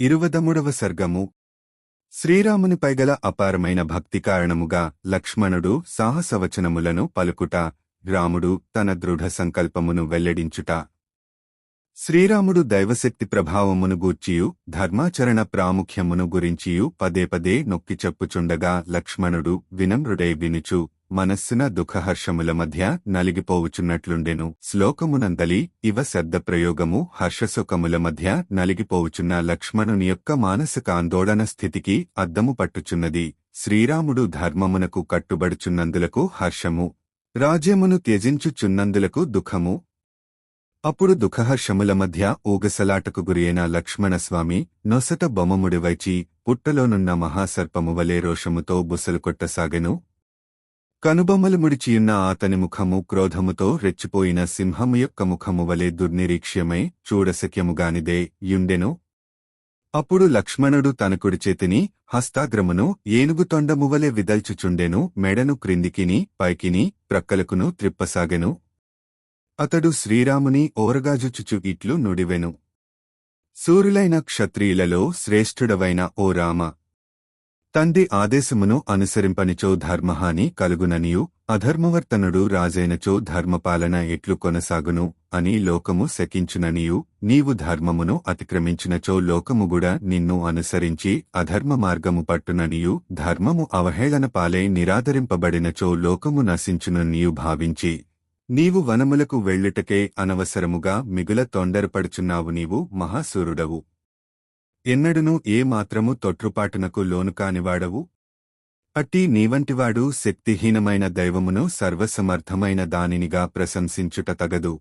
ఇరువదముడవ సర్గము. శ్రీరామునిపై గల అపారమైన భక్తి కారణముగా లక్ష్మణుడు సాహసవచనములను పలుకుట రాముడు తన దృఢ సంకల్పమును వెల్లడించుట. శ్రీరాముడు దైవశక్తి ప్రభావమును గూర్చియు ధర్మాచరణ ప్రాముఖ్యమును గురించియు పదే పదే నొక్కి చెప్పుచుండగా లక్ష్మణుడు వినమ్రుడై వినుచు మనస్సున దుఃఖహర్షముల మధ్య నలిగిపోవుచున్నట్లుండెను. శ్లోకమునందలి ఇవ శబ్ద ప్రయోగము హర్షసుఖముల మధ్య నలిగిపోవుచున్న లక్ష్మణుని యొక్క మానసిక ఆందోళన స్థితికి అద్దము పట్టుచున్నది. శ్రీరాముడు ధర్మమునకు కట్టుబడుచున్నందులకు హర్షము. రాజ్యమును త్యజించుచున్నందులకు దుఃఖము. అప్పుడు దుఃఖహర్షముల మధ్య ఊగసలాటకు గురియైన లక్ష్మణస్వామి నొసట బొమ్మముడివైచి పుట్టలోనున్న మహాసర్పము వలె రోషముతో బుసలు కొట్టసాగెను కనుబొమ్మలు ముడిచియున్న అతని ముఖము క్రోధముతో రెచ్చిపోయిన సింహము యొక్క ముఖము వలె దుర్నిరీక్ష్యమై చూడశక్యముగానిదే యుండెను. అప్పుడు లక్ష్మణుడు తన కుడి చేతిని హస్తాగ్రమును ఏనుగు తొండమువలె విదల్చుచుండెను మెడను క్రిందికిని పైకిని ప్రక్కలకును త్రిప్పసాగెను. అతడు శ్రీరాముని ఓరగాజుచుచు ఇట్లు నుడివెను. సూర్యులైన క్షత్రియులలో శ్రేష్ఠుడవైన ఓ రామ. తండ్రి ఆదేశమును అనుసరింపనిచో ధర్మహాని కలుగుననియు అధర్మవర్తనుడు రాజైనచో ధర్మపాలన ఎట్లు కొనసాగును అని లోకము శకించుననియు నీవు ధర్మమును అతిక్రమించినచో లోకముగుడ నిన్ను అనుసరించి అధర్మ మార్గము పట్టుననియు ధర్మము అవహేళన పాలై నిరాదరింపబడినచో లోకము నశించుననియు భావించి నీవు వనములకు వెళ్ళుటకే అనవసరముగా మిగుల తొందరపడుచున్నావు నీవు మహాసూరుడవు. ఎన్నడనూ ఏ మాత్రము తొట్రుపాటునకు లోను కానివాడవు? అట్టి నీవంటివాడు శక్తిహీనమైన దైవమును సర్వసమర్థమైన దానినిగా ప్రశంసించుట తగదు.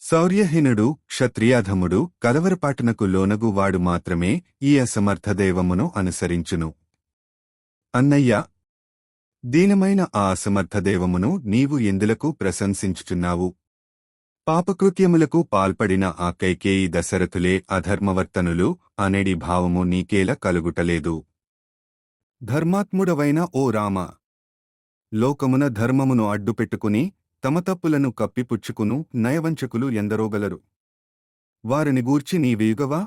శౌర్యహీనుడు క్షత్రియాధముడు కలవరపాటునకు లోనగు వాడు మాత్రమే ఈ అసమర్థ దైవమును అనుసరించును. అన్నయ్య దీనమైన ఆ అసమర్థ దైవమును నీవు ఎందులకు ప్రశంసించుచున్నావు? పాపకృత్యములకు పాల్పడిన ఆ కైకేయి దశరథులే అధర్మవర్తనులు అనేడి భావము నీకేల కలుగుటలేదు. ధర్మాత్ముడవైన ఓ రామ లోకమున ధర్మమును అడ్డుపెట్టుకుని తమ తప్పులను కప్పిపుచ్చుకును నయవంచకులు ఎందరోగలరు. వారిని గూర్చి నీవేయుగవా?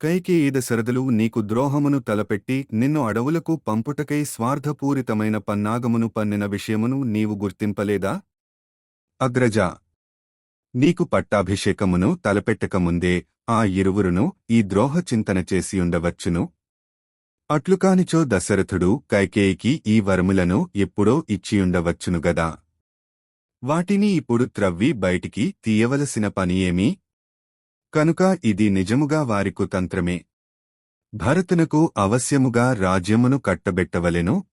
కైకేయి దశరథులు నీకు ద్రోహమును తలపెట్టి నిన్ను అడవులకు పంపుటకై స్వార్థపూరితమైన పన్నాగమును పన్నిన విషయమును నీవు గుర్తింపలేదా? అగ్రజా నీకు పట్టాభిషేకమును తలపెట్టకముందే ఆ ఇరువురును ఈ ద్రోహ చింతన చేసియుండవచ్చును అట్లుకానిచో దశరథుడు కైకేయికి ఈ వరములను ఎప్పుడో ఇచ్చియుండవచ్చును గదా. వాటిని ఇప్పుడు త్రవ్వి బయటికి తీయవలసిన పనియేమీ కనుక ఇది నిజముగా వారికు తంత్రమే. భరతునకు అవశ్యముగా రాజ్యమును కట్టబెట్టవలెను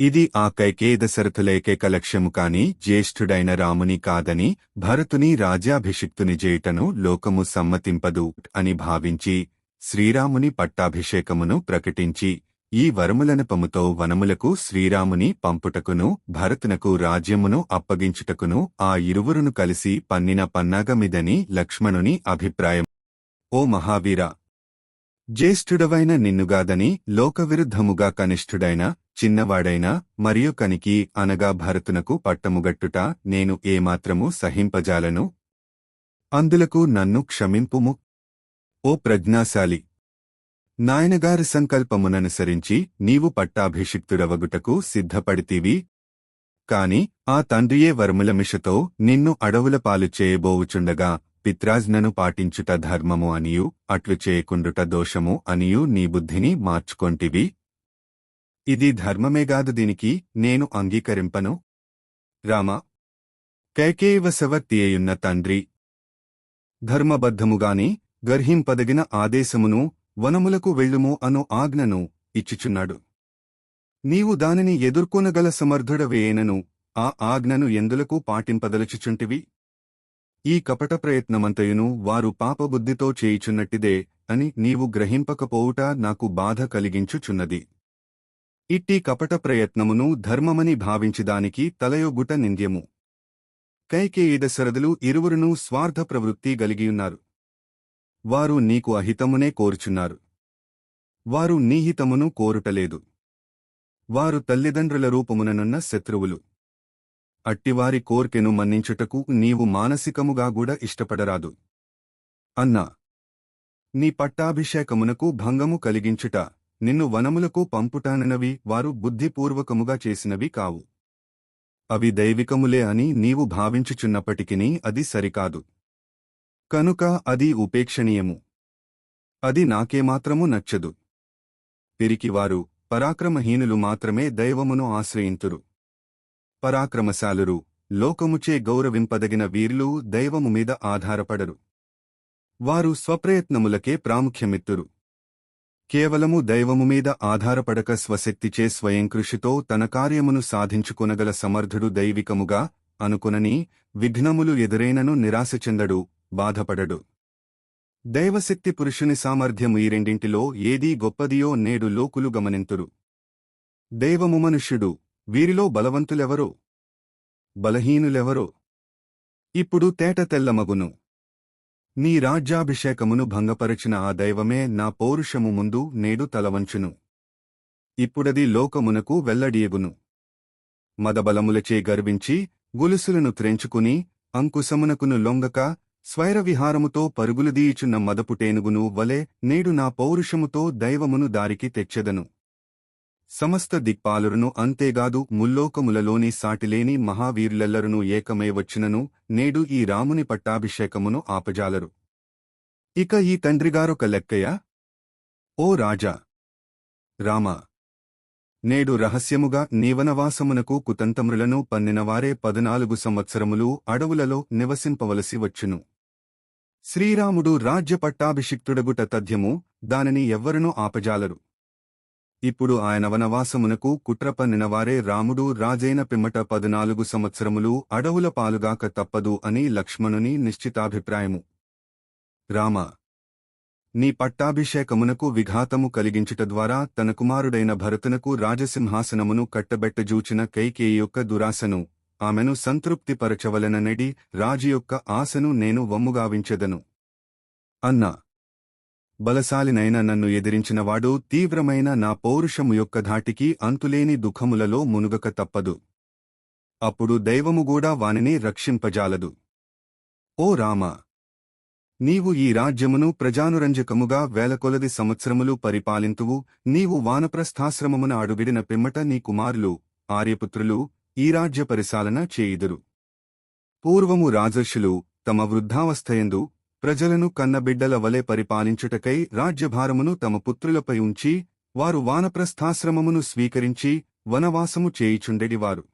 ఇది ఆ కైకేదశరథులేకేక లక్ష్యము కాని జ్యేష్ఠుడైన రాముని కాదని భరతుని రాజ్యాభిషిక్తుని చేయుటను లోకము సమ్మతింపదు అని భావించి శ్రీరాముని పట్టాభిషేకమును ప్రకటించి ఈ వరములనపముతో వనములకు శ్రీరాముని పంపుటకును భరతునకు రాజ్యమును అప్పగించుటకును ఆ ఇరువురును కలిసి పన్నిన పన్నాగమిదని లక్ష్మణుని అభిప్రాయం. ఓ మహావీర! జ్యేష్ఠుడవైన నిన్నుగాదని లోకవిరుద్ధముగా కనిష్ఠుడైన చిన్నవాడైన మరియు కనికి అనగా భరతునకు పట్టముగట్టుట నేను ఏమాత్రము సహింపజాలను? అందులకు నన్ను క్షమింపుము. ఓ ప్రజ్ఞాశాలి! నాయనగారి సంకల్పముననుసరించి నీవు పట్టాభిషిక్తుడవగుటకు సిద్ధపడితీవి. కాని ఆ తండ్రియే వర్ములమిషతో నిన్ను అడవుల పాలు చేయబోవుచుండగా పిత్రాజ్ఞను పాటించుట ధర్మము అనియు అట్లు చేయకుండుట దోషము అనియు నీ బుద్ధిని మార్చుకొంటివి. ఇది ధర్మమేగాదు దీనికి నేను అంగీకరింపను. రామ కైకేయవశవర్తియేయున్న తండ్రి ధర్మబద్ధముగాని గర్హింపదగిన ఆదేశమును వనములకు వెళ్ళుము అను ఆజ్ఞను ఇచ్చుచున్నాడు. నీవు దానిని ఎదుర్కొనగల సమర్థుడవేయనను ఆ ఆజ్ఞను ఎందులకు పాటింపదలుచుచుంటివి? ఈ కపట ప్రయత్నమంతయును వారు పాపబుద్ధితో చేయుచున్నట్టిదే అని నీవు గ్రహింపకపోవుట నాకు బాధ కలిగించుచున్నది. ఇట్టి కపట ప్రయత్నమును ధర్మమని భావించిదానికి తలయొగుట నింద్యము. కైకేయి దశరథులు ఇరువురునూ స్వార్థ ప్రవృత్తి గలిగియున్నారు. వారు నీకు అహితమునే కోరుచున్నారు. వారు నీహితమును కోరుటలేదు. వారు తల్లిదండ్రుల రూపముననున్న శత్రువులు. అట్టివారి కోర్కెను మన్నించుటకు నీవు మానసికముగా గూడ ఇష్టపడరాదు. అన్నా నీ పట్టాభిషేకమునకు భంగము కలిగించుట నిన్ను వనములకు పంపుటాననవి వారు బుద్ధిపూర్వకముగా చేసినవి కావు. అవి దైవికములే అని నీవు భావించుచున్నప్పటికినీ అది సరికాదు. కనుక అది ఉపేక్షణీయము. అది నాకేమాత్రము నచ్చదు. పిరికివారు పరాక్రమహీనులు మాత్రమే దైవమును ఆశ్రయింతురు. పరాక్రమశాలురు లోకముచే గౌరవింపదగిన వీరులు దైవము మీద ఆధారపడరు. వారు స్వప్రయత్నములకే ప్రాముఖ్యమిత్తురు. కేవలము దైవము మీద ఆధారపడక స్వశక్తిచే స్వయంకృషితో తన కార్యమును సాధించుకొనగల సమర్థుడు దైవికముగా అనుకునని విఘ్నములు ఎదురైనను నిరాశ చెందడు బాధపడడు. దైవశక్తి పురుషుని సామర్థ్యము ఈ రెండింటిలో ఏదీ గొప్పదియో నేడు లోకులు గమనింతురు. దైవము మనుష్యుడు వీరిలో బలవంతులెవరో? బలహీనులెవరో? ఇప్పుడు తేట తెల్లమగును. నీ రాజ్యాభిషేకమును భంగపరచిన ఆ దైవమే నా పౌరుషము ముందు నేడు తలవంచును. ఇప్పుడది లోకమునకు వెల్లడియగును. మదబలములచే గర్వించి గులుసులను త్రెంచుకుని అంకుశమునకును లొంగక స్వైరవిహారముతో పరుగులుదీయుచున్న మదపుటేనుగును వలె నేడు నా పౌరుషముతో దైవమును దారికి తెచ్చెదను. సమస్త దిక్పాలురును అంతేగాదు ముల్లోకములలోని సాటిలేని మహావీరులెల్లరును ఏకమై వచ్చినను నేడు ఈ రాముని పట్టాభిషేకమును ఆపజాలరు. ఇక ఈ తండ్రిగారొక లెక్కయ? ఓ రాజా! రామా! నేడు రహస్యముగా నీవనవాసమునకు కుతంతములను పన్నినవారే పదనాలుగు సంవత్సరములు అడవులలో నివసింపవలసి వచ్చును. శ్రీరాముడు రాజ్య పట్టాభిషిక్తుడగుట తథ్యము దానిని ఎవ్వరునూ ఆపజాలరు. ఇప్పుడు ఆయన వనవాసమునకు కుట్రపనినవారే రాముడు రాజైన పిమ్మట పదునాలుగు సంవత్సరములు అడవుల పాలుగాక తప్పదు అని లక్ష్మణుని నిశ్చితాభిప్రాయము. రామ నీ పట్టాభిషేకమునకు విఘాతము కలిగించుట ద్వారా తన కుమారుడైన భరతునకు రాజసింహాసనమును కట్టబెట్టజూచిన కైకేయి యొక్క దురాశను ఆమెను సంతృప్తిపరచవలననడి రాజు యొక్క ఆశను నేను వమ్ముగావించెదను. అన్నా బలశాలినైన నన్ను ఎదిరించినవాడు తీవ్రమైన నా పౌరుషము యొక్క ధాటికి అంతులేని దుఃఖములలో మునుగక తప్పదు. అప్పుడు దైవముగూడా వానిని రక్షింపజాలదు. ఓ రామా! నీవు ఈ రాజ్యమును ప్రజానురంజకముగా వేలకొలది సంవత్సరములు పరిపాలింతువు. నీవు వానప్రస్థాశ్రమమున అడుగిడిన పిమ్మట నీ కుమారులు ఆర్యపుత్రులు ఈ రాజ్య పరిపాలన చేయుదురు. పూర్వము రాజర్షులు తమ వృద్ధావస్థయందు ప్రజలను కన్నబిడ్డల వలె పరిపాలించుటకై రాజ్యభారమును తమ పుత్రులపై ఉంచి వారు వానప్రస్థాశ్రమమును స్వీకరించి వనవాసము చేయిచుండెడివారు.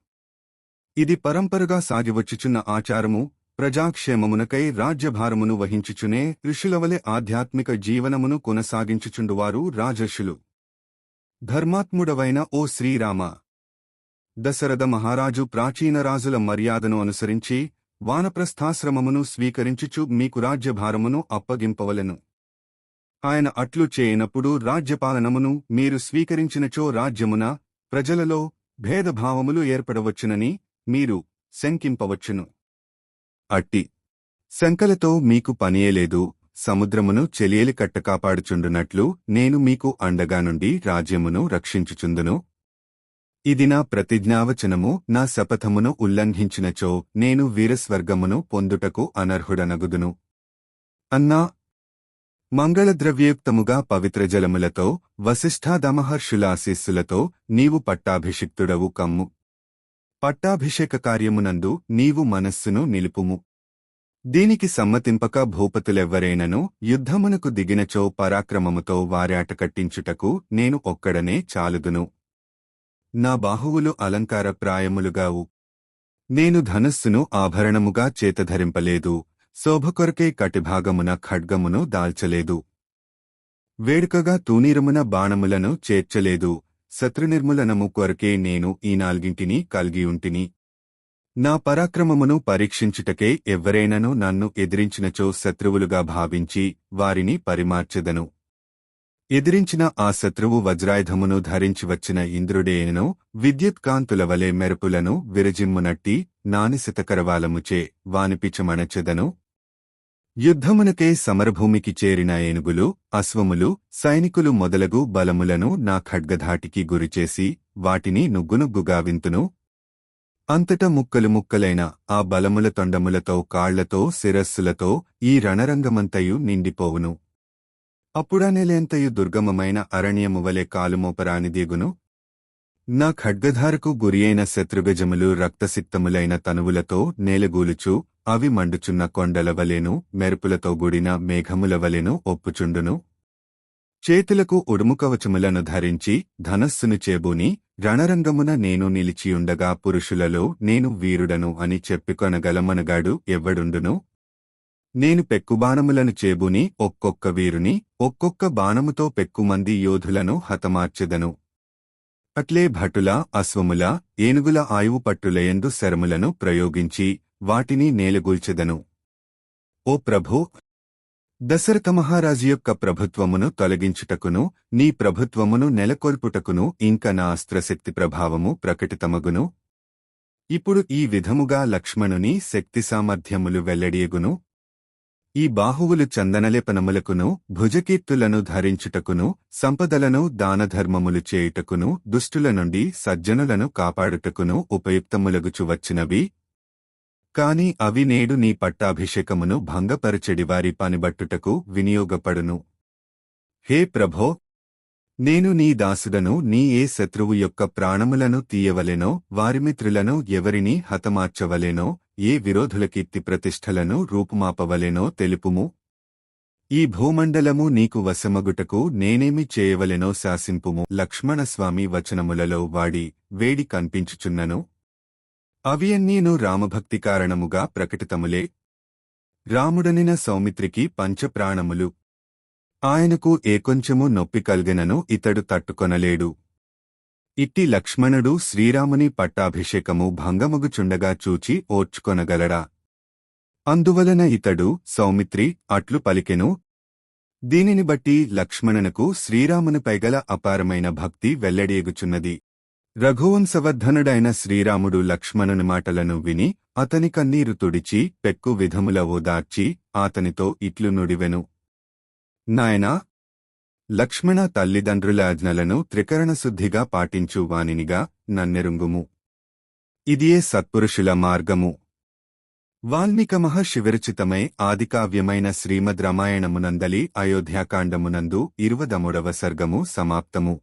ఇది పరంపరగా సాగివచ్చుచున్న ఆచారము ప్రజాక్షేమమునకై రాజ్యభారమును వహించుచునే ఋషులవలె ఆధ్యాత్మిక జీవనమును కొనసాగించుచుండువారు రాజర్షులు. ధర్మాత్ముడవైన ఓ శ్రీరామ. దశరథ మహారాజు ప్రాచీన రాజుల మర్యాదను అనుసరించి వానప్రస్థాశ్రమమును స్వీకరించుచు మీకు రాజ్యభారమును అప్పగింపవలెను. ఆయన అట్లు చేయనప్పుడు రాజ్యపాలనమును మీరు స్వీకరించినచో రాజ్యమున ప్రజలలో భేదభావములు ఏర్పడవచ్చునని మీరు శంకింపవచ్చును. అట్టి శంకలతో మీకు పనియేలేదు సముద్రమును చెలియలి కట్ట కాపాడుచుండునట్లు నేను మీకు అండగా నుండి రాజ్యమును రక్షించుచుందును. ఇది నా ప్రతిజ్ఞావచనము నా శపథమును ఉల్లంఘించినచో నేను వీరస్వర్గమును పొందుటకు అనర్హుడనగుదును. అన్నా మంగళద్రవ్యయుక్తముగా పవిత్ర జలములతో వశిష్ఠాదమహర్షులాశీస్సులతో నీవు పట్టాభిషిక్తుడవు కమ్ము. పట్టాభిషేక కార్యమునందు నీవు మనస్సును నిలుపుము. దీనికి సమ్మతింపక భూపతులెవ్వరేనను యుద్ధమునకు దిగినచో పరాక్రమముతో వారాట కట్టించుటకు నేను ఒక్కడనే చాలుదును. నా బాహువులు అలంకారప్రాయములుగావు. నేను ధనస్సును ఆభరణముగా చేతధరింపలేదు శోభకొరకే కటిభాగమున ఖడ్గమును దాల్చలేదు. వేడుకగా తూనీరమున బాణములను చేర్చలేదు శత్రునిర్మూలనము కొరకే నేను ఈ నాల్గింటిని కలిగియుంటిని. నా పరాక్రమమును పరీక్షించుటకే ఎవ్వరైనను నన్ను ఎదిరించినచో శత్రువులుగా భావించి వారిని పరిమార్చెదను. ఎదిరించిన ఆ శత్రువు వజ్రాయుధమును ధరించి వచ్చిన ఇంద్రుడేనను విద్యుత్ కాంతుల వలె మెరుపులను విరజిమ్మునట్టి నానిశతకరవాలముచే వానిపిచమణచెదను యుద్ధమునకే సమరభూమికి చేరిన ఏనుగులు అశ్వములు సైనికులు మొదలగు బలములను నా ఖడ్గధాటికి గురిచేసి వాటిని నుగ్గునుగ్గుగా వింతును. అంతట ముక్కలు ముక్కలైన ఆ బలముల తొండములతో కాళ్ళతో శిరస్సులతో ఈ రణరంగమంతయు నిండిపోవును. అప్పుడనేలేంతయు దుర్గమమైన అరణ్యము వలె కాలుమోపరాని దిగును నా ఖడ్గధారకు గురియైన శత్రుగజములు రక్తసిక్తములైన తనువులతో నేలగూలుచు అవి మండుచున్న కొండల వలెను మెరుపులతో గుడిన మేఘముల వలెను ఒప్పుచుండును. చేతులకు ఉడుముకవచములను ధరించి ధనస్సును చేబూని రణరంగమున నేను నిలిచియుండగా పురుషులలో నేను వీరుడను అని చెప్పుకొనగలమనగాడు ఎవ్వడుండును నేను పెక్కుబాణములను చేబూని ఒక్కొక్క వీరుని ఒక్కొక్క బాణముతో పెక్కుమంది యోధులను హతమార్చెదను. అట్లే భటుల అశ్వముల ఏనుగుల ఆయువు పట్టులయందు శరములను ప్రయోగించి వాటిని నేలగూల్చెదను. ఓ ప్రభూ! దశరథ మహారాజు యొక్క ప్రభుత్వమును తొలగించుటకును నీ ప్రభుత్వమును నెలకొల్పుటకును ఇంక నా అస్త్రశక్తి ప్రభావము ప్రకటితమగును. ఇప్పుడు ఈ విధముగా లక్ష్మణుని శక్తి సామర్థ్యములు వెల్లడియగును. ఈ బాహువులు చందనలేపనములకును భుజకీర్తులను ధరించుటకును సంపదలను దానధర్మములు చేయుటకును దుష్టుల నుండి సజ్జనులను కాపాడుటకును ఉపయుక్తములగుచువచ్చినవి కాని అవి నేడు నీ పట్టాభిషేకమును భంగపరచెడి వారి పనిబట్టుటకు వినియోగపడును. హే ప్రభో! నేను నీ దాసుడను నీ ఏ శత్రువు యొక్క ప్రాణములను తీయవలెనో వారి మిత్రులను ఎవరిని హతమార్చవలెనో ఏ విరోధుల కీర్తి ప్రతిష్టలను రూపుమాపవలెనో తెలుపుము? ఈ భూమండలము నీకు వశమగుటకు నేనేమి చేయవలెనో శాసింపుము. లక్ష్మణస్వామి వచనములలో వాడి వేడి కనిపించుచున్నను. అవియన్నీను రామభక్తి కారణముగా ప్రకటితములే. రాముడనిన సౌమిత్రికి పంచప్రాణములు. ఆయనకు ఏ కొంచెము నొప్పి కల్గెనను ఇతడు తట్టుకొనలేడు. ఇట్టి లక్ష్మణుడు శ్రీరాముని పట్టాభిషేకము భంగమగుచుండగా చూచి ఓర్చుకొనగలడా? అందువలన ఇతడు సౌమిత్రి అట్లు పలికెను. దీనిని బట్టి లక్ష్మణునకు శ్రీరామునిపై గల అపారమైన భక్తి వెల్లడియగుచున్నది. రఘువంశవర్ధనుడైన శ్రీరాముడు లక్ష్మణుని మాటలను విని అతని కన్నీరు తుడిచి పెక్కు విధముల ఓదార్చి ఆతనితో ఇట్లు నుడివెను. నాయనా లక్ష్మణ తల్లిదండ్రుల ఆజ్ఞలను త్రికరణశుద్ధిగా పాటించు వానినిగా నన్నెరుంగుము. ఇదియే సత్పురుషుల మార్గము. వాల్మీక మహర్షి ఆదికావ్యమైన శ్రీమద్ రామాయణమునందలి అయోధ్యాకాండమునందు ఇరువదముడవ సర్గము సమాప్తము.